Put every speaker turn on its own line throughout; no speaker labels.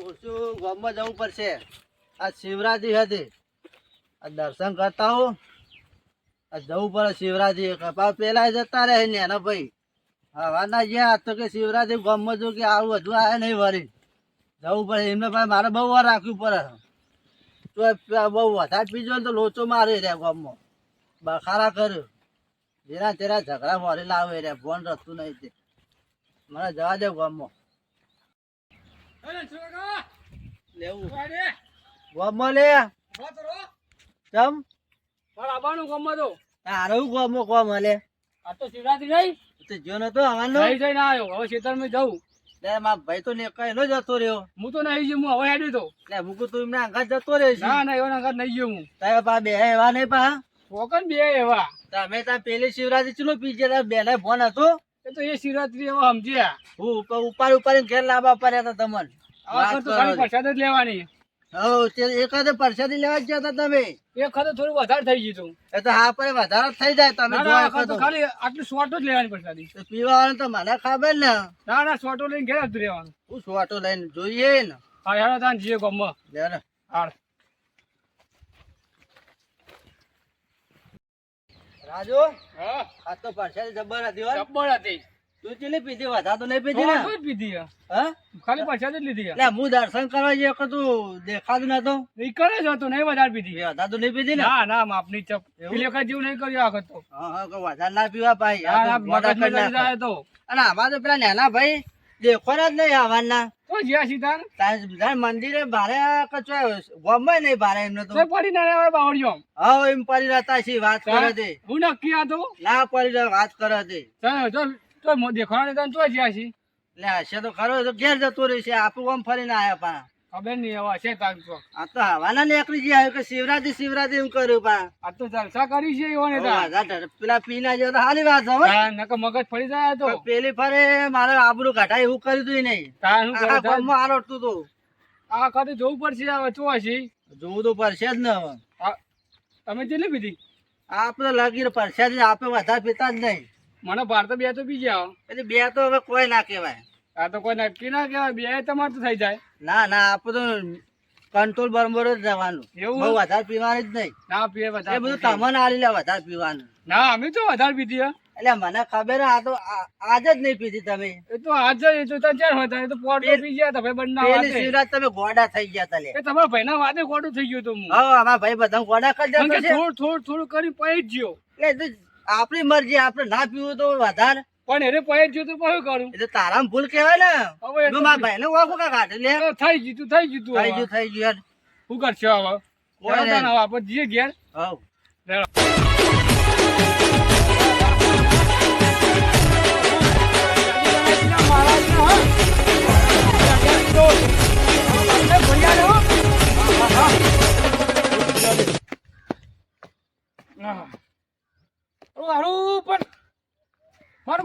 શું ગામમાં જવું પડશે. આ શિવરાત્રી હતી. આ દર્શન કરતા હો. આ જવું પડે શિવરાત્રી પેલા જતા રહે ને એના ભાઈ. હવાના ગયા તો કે શિવરાત્રી ગામમાં જો કે આવું હજુ આવે નહીં વળી. જવું પડે. એમને ભાઈ મારે બહુ વાર રાખવું પડે. તો બહુ વધારે પીજો તો લોચો મારે રહ્યા ગામમાં. બખારા કર્યો. જેના તેરા ઝઘડા વળી લાવે રે ફોન રસ્તું નહીં તે. મને જવા દે ગામમાં. લેવું. ગામમાં લે. ચમ? તારું ગામમાં કોમ હલે તો જો નતો આવવાનો લે મારા ભાઈ તો ને કઈ નો જતો રહ્યો.
હું તો નહીં હું હવે હેડ્યો તો.
લે મૂકું તું એમના અંગાત જતો રહ્યો છે.
ના ના એવા નગર નહીં ગયો હું.
તારા પા બે એવા નહીં પા
કોકન બે એવા.
તમે ત્યાં પેલી શિવરાત્રી ચલો પીજે? તાર બેને ફોન હતો?
એ તો એ શિવરાત્રી એવા સમજ્યા.
હું ઉપર ઉપર ઘેર લાવવા પડ્યા હતા તમને.
તો પ્રસાદ જ લેવાની.
એકાદે પરસાદી લેવા ગયા હતા તમે?
એ થોડું વધારે થઈ ગયું હતું
એ તો હા પર વધારે થઈ જાય તમે
ના
જો
ના આ
આ
વખત તો
તો.
ખાલી આટલું શોર્ટ જ લેવાની પ્રસાદી
પીવાનું તો મને ખબર ને.
ના ના શોર્ટો લઈને ઘેર જતું રહેવાનું.
હું સોટો લઈને જોઈએ ને.
હા યાર તાન જીએ ગમમાં.
લે ને રાજુ
હા.
આ તો પરસાદી જબ્બર હતી
જબ્બર હતી.
તું ચેલી પીધી વધારે તો નહીં પીધી ને?
શું પીધી હા? ખાલી જ લીધી
એટલે હું દર્શન કરવા જે તું દેખાતું નતો
ઈ જ હતો નહીં વધારે પીધી.
એ વધારે તો નહીં પીધી ને?
ના ના માપની ચપ. પેલી વખત જેવું નહીં કર્યું આ તો.
હા હા વધારે ના પીવા ભાઈ.
ના
આ
ના
તો મોઢા
મગજ
કરી
જાય તો.
અને આમાં તો પેલા નાના ભાઈ દેખવાના જ નહીં આવવાના.
તો જ્યાં સીધા
તારે મંદિરે ભારે કચો ગમે નહીં ભારે એમને તો.
પડી ના આવે
હા એમ પડી રહેતા છે વાત કરે તે
હું નક્કી આ તો.
ના પડી વાત કરે
ચાલો, તો તો મો- દેખાડા દેતા તો જ્યાં છે
એટલે હશે તો ખરો તો ઘેર જતો રહેશે આપણું આમ ફરીને આયા પા
ખબર નહીં હવે છે તાર તો.
આ તો હવાના નીકળી ગયા કે શિવરાત્રી શિવરાત્રી એમ કર્યું પા
આ તો જલસા કરી છે એવાને તાર.
પેલા પીના જેવો તો હાલી વાત હવે
તાર મગજ ફરી જાય તો.
પેલી ફરે મારે આબરૂ ઘટાય એવું કર્યું તું નહીં.
તાર શું કરે
આખા
તાર?
ગામમાં આરોટતું તું.
આ કાતે જોવું પડશે હવે આશી.
જોવું તો પડશે જ ને હવે.
તમે કેટલી પીધી?
આપણે લગીર પડશે જ આપણે વધારે પીતા જ નહીં.
મને ભાર તો બે તો પી આવો.
એટલે બે તો હવે કોઈ ના કહેવાય.
આ તો કોઈ નક્કી ના કહેવાય? બે તમારે તો થઈ જાય.
ના ના આપણે તો કંટ્રોલ બરોબર જ રહેવાનું.
એવું?
બહુ વધારે પીવાનું જ નહીં.
ના પીએ
એ બધું. તમને આલી લે વધારે પીવાનું.
ના અમે તો વધારે પીધી
એટલે મને ખબર આ તો આજ જ નહીં પીધી તમે.
એ તો આજ જ તો ચાર હતા એ તો પોટ પી ગયા તમે બંને
પેલી શિવરાજ તમે ગોડા થઈ ગયા તલે
એ તમારા ભાઈના વાતે ગોડું થઈ ગયું હતું હું.
હા અમારા ભાઈ બધા ગોડા કરી દેતો છે.
થોડું થોડું થોડું કરી પૈ જ ગયો
એટલે તો આપણી મરજી આપણે ના પીવું તો વધારે.
પણ એને પહેર જ તો પછી કરું?
એટલે તારામ ભૂલ કહેવાય ને.
હવે મારા
ભાઈ
ને
મારા કા કાઢે લે?
થઈ ગયું થઈ ગયું
થઈ ગયું થઈ ગયું.
શું કરશો હવે?
કોઈ
ના આપણે જઈએ ઘેર.
હવ.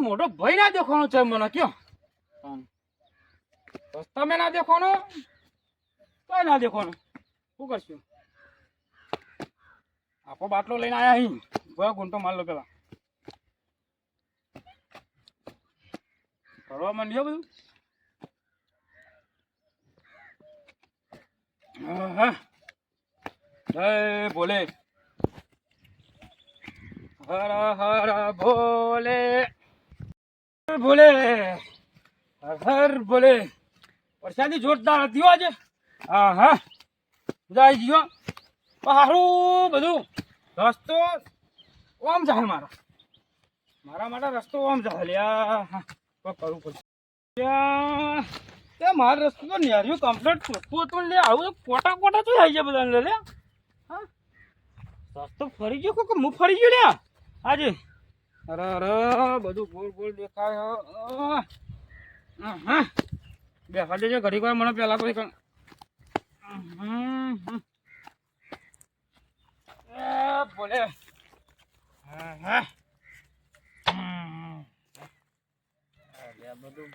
મોટો ભાઈ ના દેખવાનો છે મને કયો? તમે ના દેખવાનો? તો ના દેખવાનો. શું કરશું? આપો બાટલો લઈને આયા અહીં. ભયા ગુંટો માર લો પેલા. કરવા માંડ્યો બધું. જય ભોલે. હર હર ભોલે. ભોલે હર ભોલે. વરસાદી જોરદાર હતી આજે. હા હા જાય ગયો. સારું બધું. રસ્તો ઓમ જાય મારો. મારા માટે રસ્તો ઓમ જાય લ્યા કરવું પડશે. મારો રસ્તો તો નેર્યું કમ્પ્લીટ ખોટું હતું લે. આવું કોટા કોટા તો આવી જાય બધાને લે હા? રસ્તો ફરી ગયો કોક હું ફરી ગયો લ્યા આજે. અરે અરે બધું ગોળ ગોળ દેખાય હા આહા. બેસા દેજો ઘડીક વાર મને પેલા તો એક હમ, હમ. એ હું હા હા હમ. હા બધું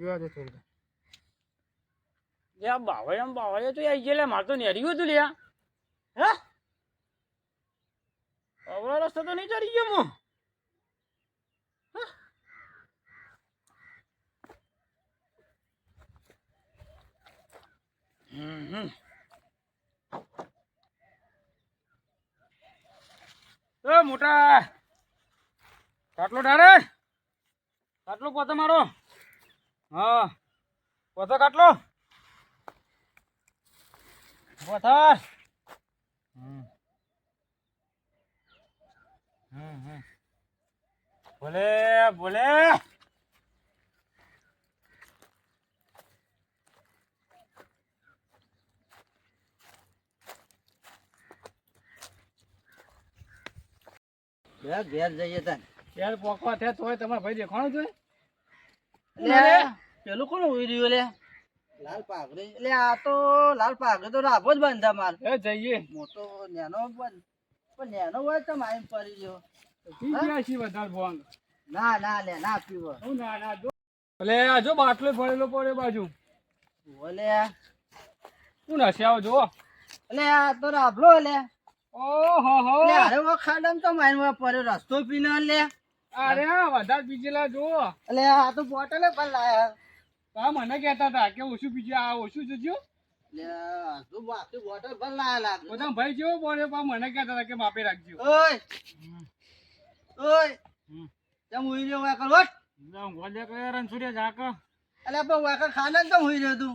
ભરો લ્યા ગરું લે આ નું બાવળિયા બાવળિયા તો આવી ગયા મારે તો નેર્યું હતું લ્યા હે? અવળો રસ્તો તો નહીં ચડી ગયો હું? મોટા કાટલો ડારે કાટલો પોતે મારો. હા. પોતો કાટલો? પોથાર હમ. હમ હમ. બોલે બોલે.
બે ઘેર જઈએ તને.
ઘેર પોકવા થયા તોય તમારા ભાઈ દેખાણું છે
લે પેલું કોણ ઉઈ રહ્યું લે? લાલ પાઘડી. એટલે આ તો લાલ પાઘડી તો રાભો જ બંધા માર.
એ જઈએ.
મોટો નેનો બંધ પણ નેનો હોય તો મારી પડી ગયો. ના ના લે ના પીવો
હું ના ના જો. એટલે આ જો બાટલો પડેલો પડે બાજુ.
બોલે
શું નશે આવો જો
એટલે આ તો રાભલો લે.
ઓહો હો.
લે અરે ખાડમ તો મારી પડ્યો. રસ્તો પીને લે.
અરે વધારે પીજેલા જો
એટલે આ તો બોટલે પણ લાયા.
હા મને કહેતા હતા કે ઓછું પીજે આ ઓછું જોજો
બોટલ પણ લાયા લાગે.
બધા ભાઈ જેવો બોલે પણ મને કહેતા હતા કે માપે રાખજો.
ઓય ઓય તેમ ઉઈ રહ્યો વાકર વટ
ગોલે કયા રણછોડિયા ઝાક
એટલે પણ વાકર ખાને તો ઉઈ રહ્યો તું.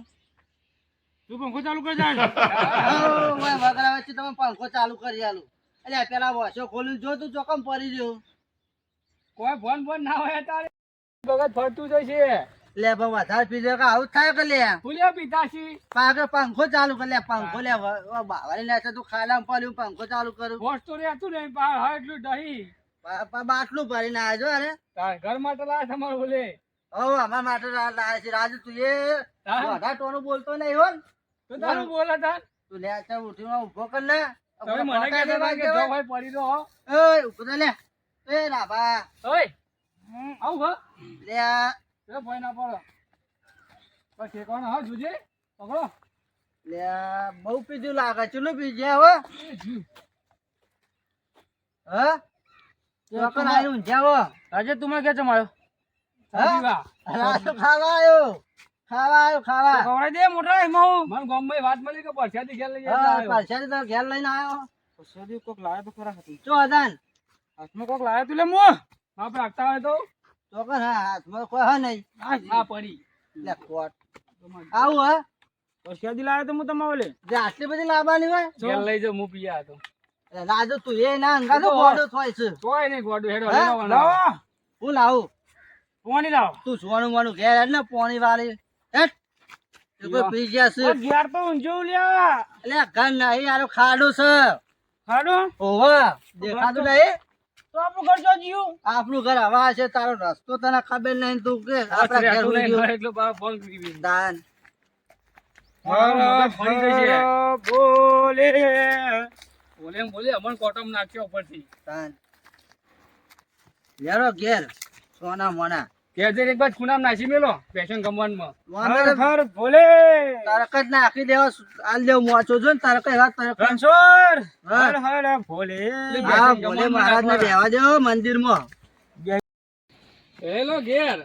તું પંખો ચાલુ કરી જાય
વચ્ચે તમે પંખો ચાલુ કરી આલું. એટલે પેલા વોશો ખોલી જો તું ચોકમ પડી રહ્યો.
કોઈ ફોન ફોન ના હોય તારે. બગત ફરતું જશે
લે પણ વધારે પીધો કે આવું થાય કે લે?
ફૂલ્યા પિતાશી.
પાકે પંખો ચાલુ કર લે પંખો લે બાવારી લે તું ખાલા પડ્યું પંખો ચાલુ કરું.
હોશ તો રહેતું નહીં પા હા એટલું દહીં.
બાટલું ભરીને આવજો અરે?
તાર ઘર માટે લાવે તમારું બોલે
હો અમાર માટે લાવે છે. રાજુ તું એ? વધારે ટોનું બોલતો નહીં હો
તું તારું બોલે તાર.
તું લે છે ઊભો ઊભો કર લે.
મને કે પડી દો હો
ઓય લે. એ રાભા
ઓય. આવું હા.
લે.
એ ભાઈ ના પડો. બસ ઠેકાણો હા જોજે પકડો.
લે બહુ પીધું લાગે ચેલું પીજે હો હા? ચોકન આયુ હો?
આજે તું મને ક્યાં ચમાયો
ખાવા આયો. ખાવા આયો ખાવા.
ખવડાવી દે મોટા એમાં હું મને ગામમાં વાત મળી કે પરસાદી ઘેર લઈ
હા
જાય
પરસાદી તો ઘેર લઈને આયો
પરસાદી કોક લાવે તો ખરા. હતું
ચો અદાન
હાથમાં કોક લાવે તું લે મો. બાપ રાખતા હોય તો.
ચોકન હા હાથમાં કોઈ હા નહીં.
હા પડી.
લે કોટ આવું હા?
પરસાદી લાવ્યો તો હું તમારે લે.
જે આટલી બધી લાવવાની હોય?
ઘેર લઈ જાઉં હું પીયા તો.
એટલે રાજુ તું એ ના અંગા તો
તો.
ગોડો થાય છે.
કોઈ નહીં ગોડો હેડો? લાવો.
હું લાવું?
પોણી લાવ.
તું સોનું મોનું ઘેર ને પોણી વાળી. એ કોઈ પી ગયા છે.
ઘેર તો ઊંજો લ્યા
એટલે ઘર નહીં યાર ખાડું છે.
ખાડો?
ઓવા દેખાતું નહીં?
તો આપણું ઘર જો જીવું
આપણું ઘર હવા છે તારો રસ્તો તને ખબર નહીં તું કે આપણા ઘેર ઉઈ ગયું.
એટલો બા ફોન કરી
દાન.
બોલે. બોલે બોલે અમન કોટમ નાખ્યો ઉપરથી.
દાન. યારો ઘેર સોના મોના.
કેજે એક બાદ ખૂનામ નાસી મેલો પેશન
નહીં.
હર ભોલે.
તારક જ નાખી દેવા આલ દેવ મોચો જો ને તારક જ તારક કંસોર
હર હર ભોલે.
હા ભોલે મહારાજ ને બેવા દેવો મંદિરમાં
હેલો ઘેર.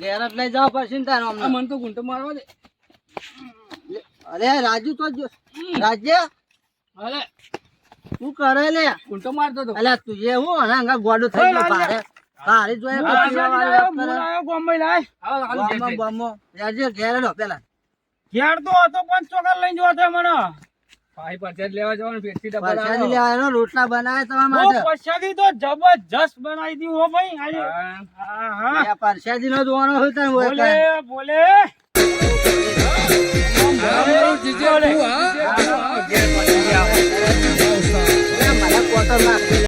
ઘેર જ લઈ જાવ પછી તાર અમને.
મન તો ગુંટો મારવા દે.
અરે રાજુ તો જો રાજ્ય?
અરે.
તું કરે લે?
ગુંટો મારતો તો.
અલ્યા તું એ હું અંગા ગોડું થઈ ગયો ભારે. ભારે જોઈએ પછી વાળી વાત કરે. બોમ્બો બોમ્બો રાજ્ય ઘેર હેડો પેલા.
ઘેર તો હતો પણ ચોકર લઈને જવા થાય મને. ભાઈ પરચેટ લેવા જવાનું પેટથી ડબ્બા
પરસાદી લેવાનો રોટલા બનાવે તમારા માટે.
પરસાદી તો જબરજસ્ત બનાવી દી હો ભાઈ આજે. હા. હા
પરસાદી નો જોવાનો હોય તને
બોલે
મને નાખી